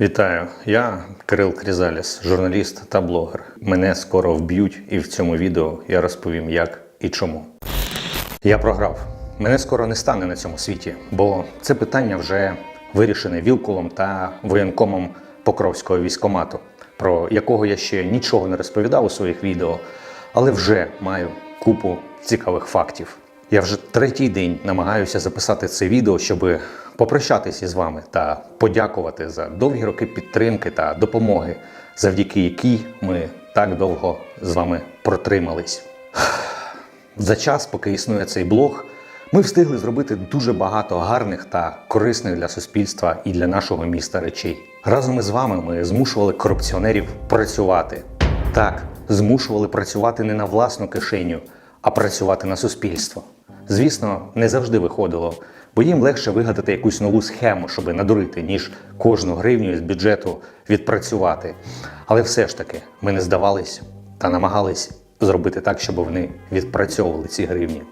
Вітаю, я Кирил Крізаліс, журналіст та блогер. Мене скоро вб'ють, і в цьому відео я розповім, як і чому. Я програв. Мене скоро не стане на цьому світі, бо це питання вже вирішене вілкулом та воєнкомом Покровського військомату, про якого я ще нічого не розповідав у своїх відео, але вже маю купу цікавих фактів. Я вже третій день намагаюся записати це відео, щоб попрощатися з вами та подякувати за довгі роки підтримки та допомоги, завдяки якій ми так довго з вами протримались. За час, поки існує цей блог, ми встигли зробити дуже багато гарних та корисних для суспільства і для нашого міста речей. Разом із вами ми змушували корупціонерів працювати. Так, змушували працювати не на власну кишеню, а працювати на суспільство. Звісно, не завжди виходило, бо їм легше вигадати якусь нову схему, щоб надурити, ніж кожну гривню з бюджету відпрацювати. Але все ж таки ми не здавались та намагались зробити так, щоб вони відпрацьовували ці гривні.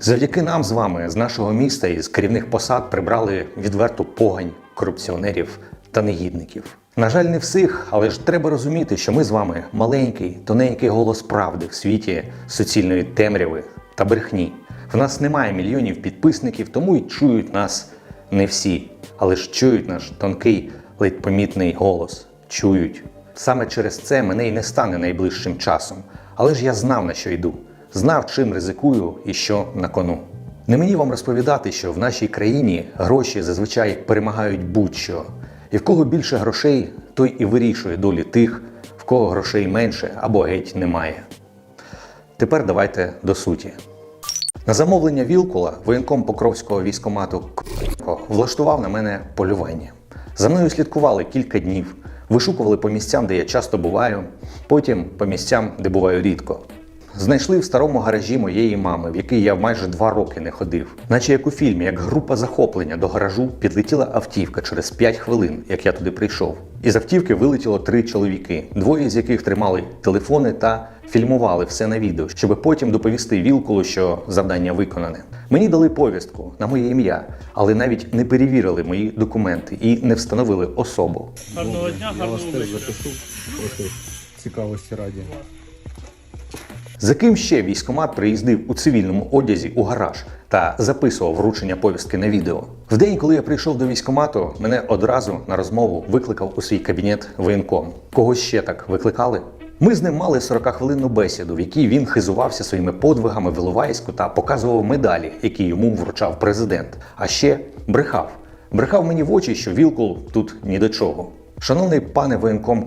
Завдяки нам з вами з нашого міста і з керівних посад прибрали відверту погань корупціонерів та негідників. На жаль, не всіх, але ж треба розуміти, що ми з вами маленький, тоненький голос правди в світі суцільної темряви та брехні. В нас немає мільйонів підписників, тому й чують нас не всі, але ж чують наш тонкий, ледь помітний голос. Чують. Саме через це мене й не стане найближчим часом. Але ж я знав, на що йду, знав, чим ризикую і що на кону. Не мені вам розповідати, що в нашій країні гроші зазвичай перемагають будь-що. І в кого більше грошей, той і вирішує долі тих, в кого грошей менше або геть немає. Тепер давайте до суті. На замовлення Вілкула воєнком Покровського військомату влаштував на мене полювання. За мною слідкували кілька днів, вишукували по місцям, де я часто буваю, потім по місцям, де буваю рідко. Знайшли в старому гаражі моєї мами, в який я майже два роки не ходив. Наче як у фільмі, як група захоплення до гаражу підлетіла автівка через 5 хвилин, як я туди прийшов. Із автівки вилетіло три чоловіки, двоє з яких тримали телефони та фільмували все на відео, щоб потім доповісти Вілкулу, що завдання виконане. Мені дали повістку на моє ім'я, але навіть не перевірили мої документи і не встановили особу. Гарного дня, Я гарного вечора. запишу цікавості раді. За ким ще військомат приїздив у цивільному одязі у гараж та записував вручення повістки на відео. В день, коли я прийшов до військомату, мене одразу на розмову викликав у свій кабінет воєнком. Кого ще так викликали? Ми з ним мали 40-хвилинну бесіду, в якій він хизувався своїми подвигами в Іловайську та показував медалі, які йому вручав президент. А ще брехав. Брехав мені в очі, що Вілкул тут ні до чого. Шановний пане воєнком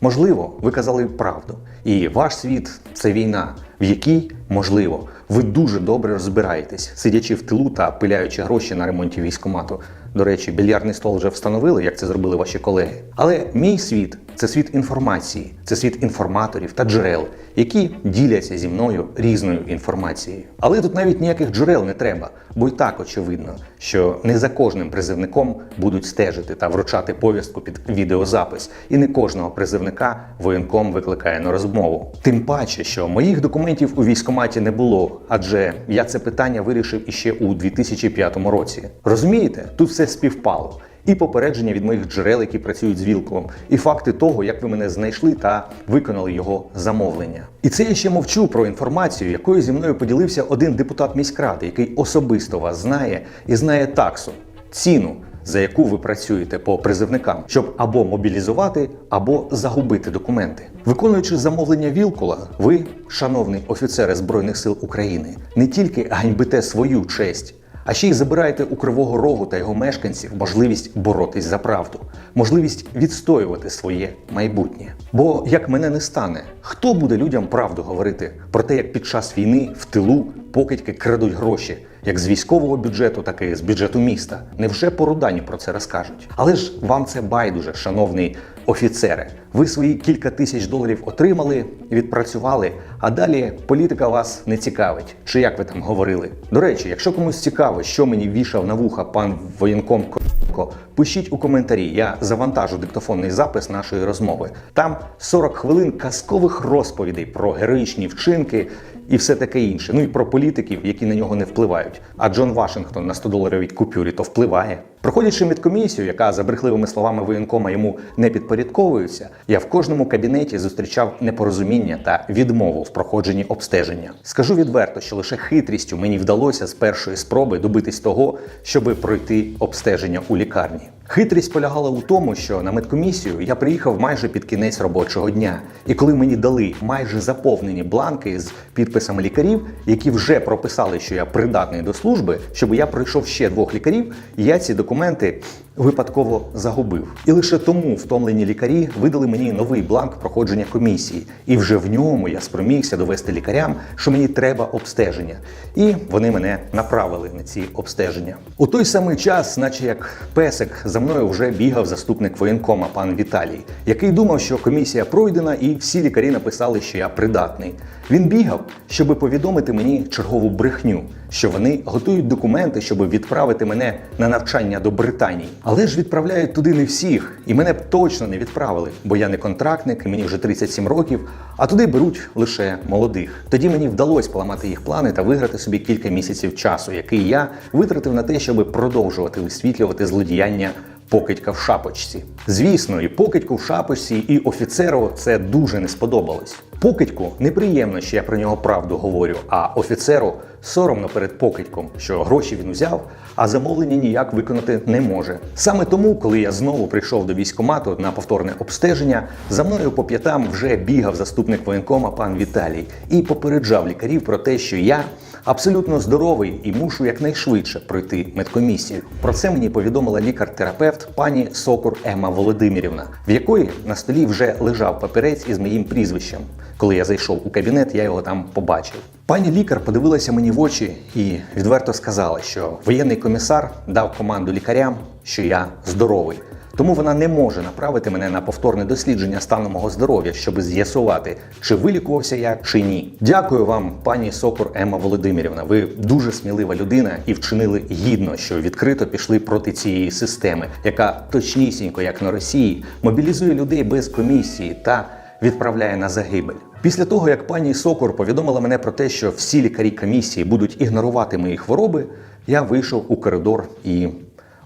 Можливо, ви казали правду. І ваш світ це війна, в якій, можливо, ви дуже добре розбираєтесь, сидячи в тилу та пиляючи гроші на ремонті військомату. До речі, більярдний стол вже встановили, як це зробили ваші колеги. Але мій світ це світ інформації, це світ інформаторів та джерел, які діляться зі мною різною інформацією. Але тут навіть ніяких джерел не треба, бо й так очевидно, що не за кожним призивником будуть стежити та вручати повістку під відеозапис, і не кожного призивника воєнком викликає на розмову. Тим паче, що моїх документів у військкоматі не було, адже я це питання вирішив іще у 2005 році. Розумієте, тут все співпало. І попередження від моїх джерел, які працюють з Вілковом, і факти того, як ви мене знайшли та виконали його замовлення. І це я ще мовчу про інформацію, якою зі мною поділився один депутат міськради, який особисто вас знає і знає таксу, ціну, за яку ви працюєте по призивникам, щоб або мобілізувати, або загубити документи. Виконуючи замовлення Вілкула, ви, шановний офіцери Збройних сил України, не тільки ганьбите свою честь. А ще й забираєте у Кривого Рогу та його мешканців можливість боротись за правду, можливість відстоювати своє майбутнє. Бо як мене не стане, хто буде людям правду говорити про те, як під час війни в тилу покидьки крадуть гроші, як з військового бюджету, так і з бюджету міста? Невже по Рудані про це розкажуть? Але ж вам це байдуже, шановний офіцере. Ви свої кілька тисяч доларів отримали, відпрацювали, а далі політика вас не цікавить. Чи як ви там говорили? До речі, якщо комусь цікаво, що мені вішав на вуха пан воєнком Ко, пишіть у коментарі. Я завантажу диктофонний запис нашої розмови. Там 40 хвилин казкових розповідей про героїчні вчинки і все таке інше. Ну і про політиків, які на нього не впливають. А Джон Вашингтон на 100 доларовій купюрі то впливає. Проходячи медкомісію, яка за брехливими словами воєнкома йому не підпорядковується, я в кожному кабінеті зустрічав непорозуміння та відмову в проходженні обстеження. Скажу відверто, що лише хитрістю мені вдалося з першої спроби добитись того, щоби пройти обстеження у лікарні. Хитрість полягала у тому, що на медкомісію я приїхав майже під кінець робочого дня, і коли мені дали майже заповнені бланки з підписами лікарів, які вже прописали, що я придатний до служби, щоб я пройшов ще двох лікарів, я ці документи документи випадково загубив. І лише тому втомлені лікарі видали мені новий бланк проходження комісії, і вже в ньому я спромігся довести лікарям, що мені треба обстеження. І вони мене направили на ці обстеження. У той самий час, наче як песик, за мною вже бігав заступник воєнкома пан Віталій, який думав, що комісія пройдена, і всі лікарі написали, що я придатний. Він бігав, щоб повідомити мені чергову брехню, що вони готують документи, щоб відправити мене на навчання до Британії. Але ж відправляють туди не всіх, і мене б точно не відправили, бо я не контрактник, мені вже 37 років, а туди беруть лише молодих. Тоді мені вдалося поламати їх плани та виграти собі кілька місяців часу, який я витратив на те, щоб продовжувати висвітлювати злодіяння покидька в шапочці. Звісно, і покидьку в шапочці, і офіцеру це дуже не сподобалось. Покидьку неприємно, що я про нього правду говорю, а офіцеру соромно перед покидьком, що гроші він узяв, а замовлення ніяк виконати не може. Саме тому, коли я знову прийшов до військкомату на повторне обстеження, за мною по п'ятам вже бігав заступник воєнкома пан Віталій і попереджав лікарів про те, що я абсолютно здоровий і мушу якнайшвидше пройти медкомісію. Про це мені повідомила лікар-терапевт пані Сокур Ема Володимирівна, в якої на столі вже лежав папірець із моїм прізвищем. Коли я зайшов у кабінет, я його там побачив. Пані лікар подивилася мені в очі і відверто сказала, що воєнний комісар дав команду лікарям, що я здоровий. Тому вона не може направити мене на повторне дослідження стану мого здоров'я, щоб з'ясувати, чи вилікувався я чи ні. Дякую вам, пані Сокур Емма Володимирівна. Ви дуже смілива людина і вчинили гідно, що відкрито пішли проти цієї системи, яка точнісінько, як на Росії, мобілізує людей без комісії та відправляє на загибель. Після того, як пані Сокур повідомила мене про те, що всі лікарі комісії будуть ігнорувати мої хвороби, я вийшов у коридор і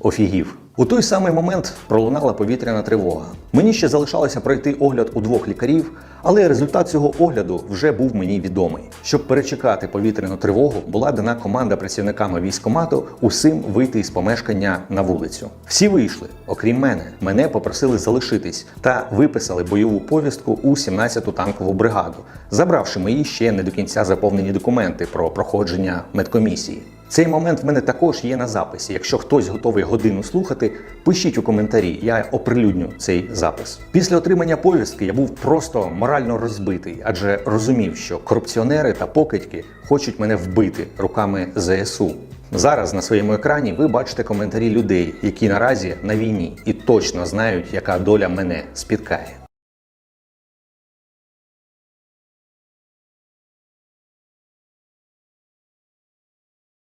офігів. У той самий момент пролунала повітряна тривога. Мені ще залишалося пройти огляд у двох лікарів, але результат цього огляду вже був мені відомий. Щоб перечекати повітряну тривогу, була дана команда працівниками військкомату усім вийти із помешкання на вулицю. Всі вийшли, окрім мене. Мене попросили залишитись та виписали бойову повістку у 17-ту танкову бригаду, забравши мої ще не до кінця заповнені документи про проходження медкомісії. Цей момент в мене також є на записі. Якщо хтось готовий годину слухати, пишіть у коментарі, я оприлюдню цей запис. Після отримання повістки я був просто морально розбитий, адже розумів, що корупціонери та покидьки хочуть мене вбити руками ЗСУ. Зараз на своєму екрані ви бачите коментарі людей, які наразі на війні і точно знають, яка доля мене спіткає.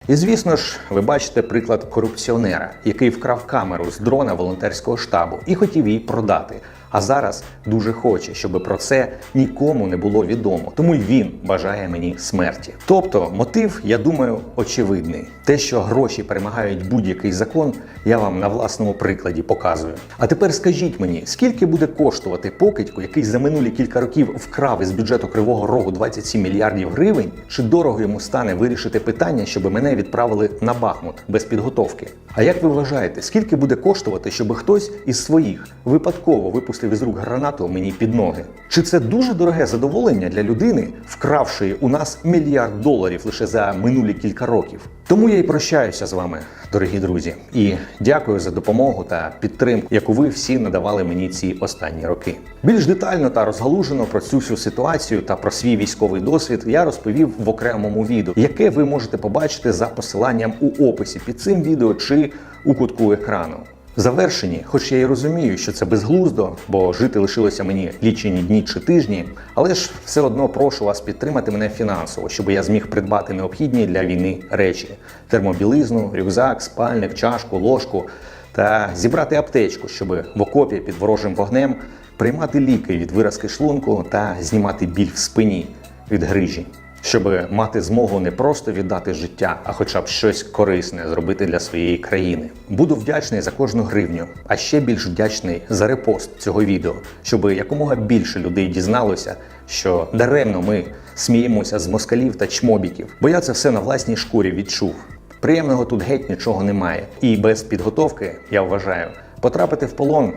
І звісно ж, ви бачите приклад корупціонера, який вкрав камеру з дрона волонтерського штабу і хотів її продати. А зараз дуже хоче, щоб про це нікому не було відомо. Тому й він бажає мені смерті. Тобто, мотив, я думаю, очевидний. Те, що гроші перемагають будь-який закон, я вам на власному прикладі показую. А тепер скажіть мені, скільки буде коштувати покидьку, який за минулі кілька років вкрав із бюджету Кривого Рогу 27 мільярдів гривень? Чи дорого йому стане вирішити питання, щоб мене відправили на Бахмут без підготовки? А як ви вважаєте, скільки буде коштувати, щоб хтось із своїх випадково випустив із рук гранату мені під ноги? Чи це дуже дороге задоволення для людини, вкравши у нас мільярд доларів лише за минулі кілька років? Тому я і прощаюся з вами, дорогі друзі, і дякую за допомогу та підтримку, яку ви всі надавали мені ці останні роки. Більш детально та розгалужено про цю всю ситуацію та про свій військовий досвід я розповів в окремому відео, яке ви можете побачити за посиланням у описі під цим відео чи у кутку екрану. В завершенні, хоч я і розумію, що це безглуздо, бо жити лишилося мені лічені дні чи тижні, але ж все одно прошу вас підтримати мене фінансово, щоб я зміг придбати необхідні для війни речі: термобілизну, рюкзак, спальник, чашку, ложку та зібрати аптечку, щоб в окопі під ворожим вогнем приймати ліки від виразки шлунку та знімати біль в спині від грижі. Щоб мати змогу не просто віддати життя, а хоча б щось корисне зробити для своєї країни. Буду вдячний за кожну гривню, а ще більш вдячний за репост цього відео, щоб якомога більше людей дізналося, що даремно ми сміємося з москалів та чмобіків, бо я це все на власній шкурі відчув. Приємного тут геть нічого немає, і без підготовки, я вважаю, потрапити в полон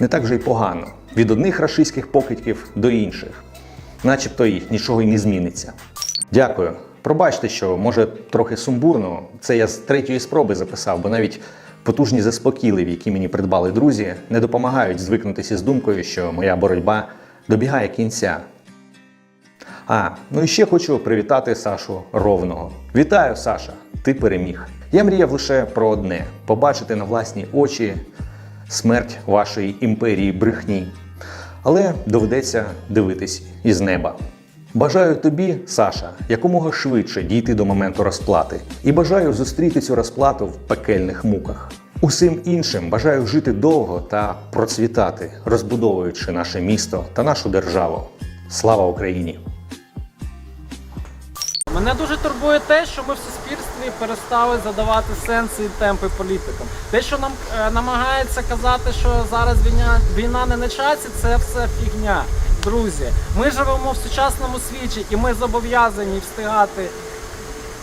не так вже й погано від одних рашистських покидьків до інших, начебто й нічого й не зміниться. Дякую. Пробачте, що може трохи сумбурно. Це я з третьої спроби записав, бо навіть потужні заспокійливі, які мені придбали друзі, не допомагають звикнутися з думкою, що моя боротьба добігає кінця. А, ну і ще хочу привітати Сашу Ровного. Вітаю, Саша! Ти переміг. Я мріяв лише про одне: побачити на власні очі смерть вашої імперії брехні. Але доведеться дивитись із неба. Бажаю тобі, Саша, якомога швидше дійти до моменту розплати, і бажаю зустріти цю розплату в пекельних муках. Усім іншим бажаю жити довго та процвітати, розбудовуючи наше місто та нашу державу. Слава Україні! Мене дуже турбує те, що ми в суспільстві перестали задавати сенси і темпи політикам. Те, що нам е, намагається казати, що зараз війна, війна не на часі, це все фігня. Друзі, ми живемо в сучасному світі, і ми зобов'язані встигати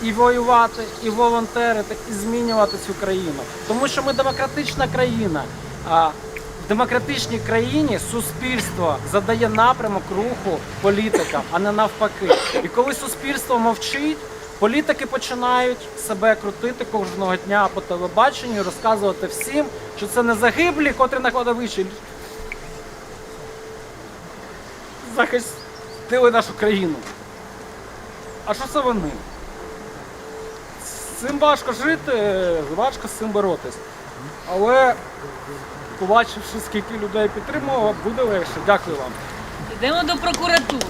і воювати, і волонтерити, і змінювати цю країну. Тому що ми демократична країна. А в демократичній країні суспільство задає напрямок руху політикам, а не навпаки. І коли суспільство мовчить, політики починають себе крутити кожного дня по телебаченню і розказувати всім, що це не загиблі, котрі на кладовищі захистили нашу країну. А що це вони? З цим важко жити, важко з цим боротись. Але побачивши, скільки людей підтримувало, буде легше. Дякую вам. Йдемо до прокуратури.